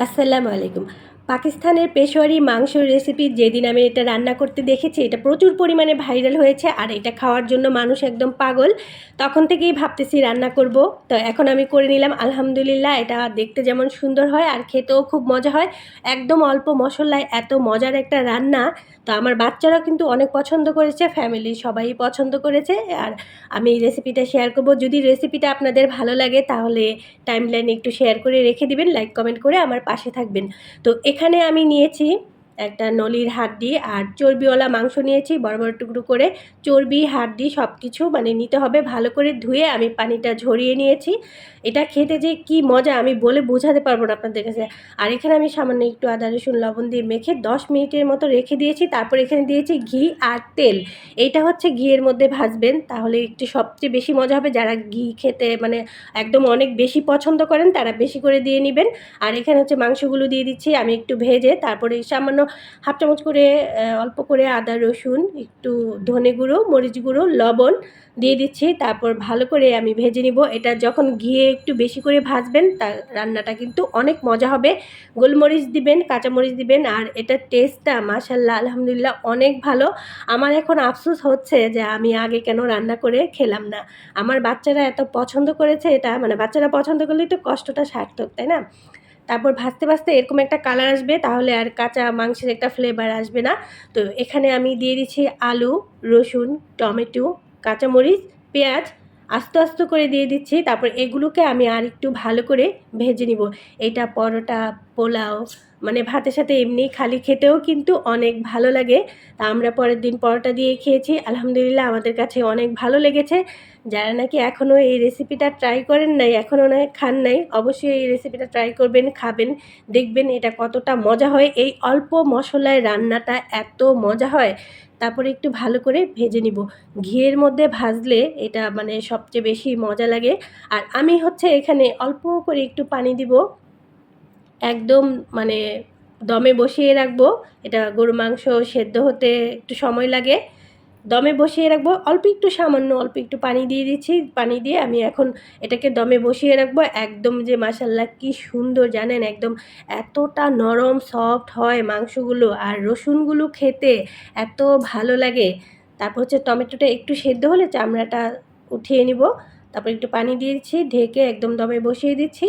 السلام عليكم. পাকিস্তানের পেশোয়ারি মাংসর রেসিপি যেদিন আমি এটা রান্না করতে দেখেছি, এটা প্রচুর পরিমাণে ভাইরাল হয়েছে আর এটা খাওয়ার জন্য মানুষ একদম পাগল। তখন থেকেই ভাবতেছি রান্না করব। তো এখন আমি করে নিলাম, আলহামদুলিল্লাহ এটা দেখতে যেমন সুন্দর হয় আর খেতেও খুব মজা হয়। একদম অল্প মশলায় এত মজার একটা রান্না। তো আমার বাচ্চারাও কিন্তু অনেক পছন্দ করেছে ফ্যামিলি সবাই পছন্দ করেছে আর আমি এই রেসিপিটা শেয়ার করব। যদি রেসিপিটা আপনাদের ভালো লাগে তাহলে টাইম একটু শেয়ার করে রেখে দিবেন লাইক কমেন্ট করে আমার পাশে থাকবেন। তো এখানে আমি নিয়েছি একটা নলির হাড্ডি আর চর্বিওয়ালা মাংস নিয়েছি, বড় বড় টুকরো করে চর্বি হাড্ডি সব কিছু মানে নিতে হবে, ভালো করে ধুয়ে আমি পানিটা ঝরিয়ে নিয়েছি। এটা খেতে যে কি মজা আমি বলে বোঝাতে পারব না আপনাদের কাছে। আর এখানে আমি সামান্য একটু আদা, রসুন, লবণ দিয়ে মেখে দশ মিনিটের মতো রেখে দিয়েছি। তারপর এখানে দিয়েছি ঘি আর তেল। এইটা হচ্ছে ঘিয়ের মধ্যে ভাজবেন, তাহলে একটু সবচেয়ে বেশি মজা হবে। যারা ঘি খেতে মানে একদম অনেক বেশি পছন্দ করেন, তারা বেশি করে দিয়ে নেবেন। আর এখানে হচ্ছে মাংসগুলো দিয়ে দিচ্ছি, আমি একটু ভেজে তারপরে সামান্য হাফ চামচ করে অল্প করে আদা, রসুন, একটু ধনে গুঁড়ো, মরিচ গুঁড়ো, লবণ দিয়ে দিচ্ছি। তারপর ভালো করে আমি ভেজে নিব। এটা যখন ঘিয়ে একটু বেশি করে ভাজবেন তা রান্নাটা কিন্তু অনেক মজা হবে। গোলমরিচ দিবেন, কাঁচামরিচ দিবেন, আর এটার টেস্টটা মাসাল্লাহ আলহামদুলিল্লাহ অনেক ভালো। আমার এখন আফসোস হচ্ছে যে আমি আগে কেন রান্না করে খেলাম না। আমার বাচ্চারা এত পছন্দ করেছে এটা মানে বাচ্চারা পছন্দ করলেই তো কষ্টটা সার্থক, তাই না? তারপর ভাজতে ভাজতে এরকম একটা কালার আসবে, তাহলে আর কাঁচা মাংসের একটা ফ্লেভার আসবে না। তো এখানে আমি দিয়ে দিচ্ছি আলু, রসুন, টমেটো, কাঁচামরিচ, পেঁয়াজ, আস্তে আস্তে করে দিয়ে দিচ্ছি। তারপর এগুলোকে আমি আর একটু ভালো করে ভেজে নিব। এটা পরোটা, পোলাও মানে ভাতের সাথে এমনি খালি খেতেও কিন্তু অনেক ভালো লাগে। তা আমরা পরের দিন পরোটা দিয়ে খেয়েছি। আলহামদুলিল্লাহ আমাদের কাছে অনেক ভালো লেগেছে। যারা নাকি এখনও এই রেসিপিটা ট্রাই করেন নাই এখনও না খান নাই, অবশ্যই এই রেসিপিটা ট্রাই করবেন, খাবেন। দেখবেন এটা কতটা মজা হয়। এই অল্প মশলায় রান্নাটা এত মজা হয়। তারপরে একটু ভালো করে ভেজে নিব। ঘিয়ের মধ্যে ভাজলে এটা মানে সবচেয়ে বেশি মজা লাগে। আর আমি হচ্ছে এখানে অল্প করে একটু পানি দিব। একদম মানে দমে বসিয়ে রাখব। এটা গরু মাংস সেদ্ধ হতে একটু সময় লাগে। দমে বসিয়ে রাখব। অল্প একটু সামান্য, অল্প একটু পানি দিয়ে দিচ্ছি। পানি দিয়ে আমি এখন এটাকে দমে বসিয়ে রাখব। একদম যে মাসাল্লাহ কি সুন্দর, জানেন? একদম এতটা নরম সফট হয় মাংসগুলো আর রসুনগুলো খেতে এত ভালো লাগে। তারপর হচ্ছে টমেটোটা একটু সেদ্ধ হলে চামড়াটা উঠিয়ে নিব। তারপর একটু পানি দিয়ে দিচ্ছি, ঢেকে একদম দমে বসিয়ে দিচ্ছি।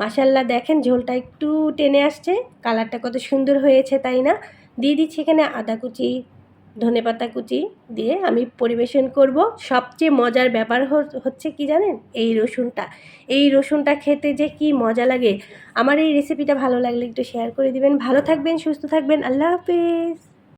মাসাল্লাহ দেখেন ঝোলটা একটু টেনে আসছে, কালারটা কত সুন্দর হয়েছে তাই না? দিয়ে দিচ্ছি এখানে আদা কুচি, ধনে পাতা কুচি দিয়ে আমি পরিবেশন করব। সবচেয়ে মজার ব্যাপার হচ্ছে কি জানেন? এই রসুনটা। এই রসুনটা খেতে যে কি মজা লাগে। আমার এই রেসিপিটা ভালো লাগলে একটু শেয়ার করে দিবেন। ভালো থাকবেন, সুস্থ থাকবেন। আল্লাহ হাফেজ।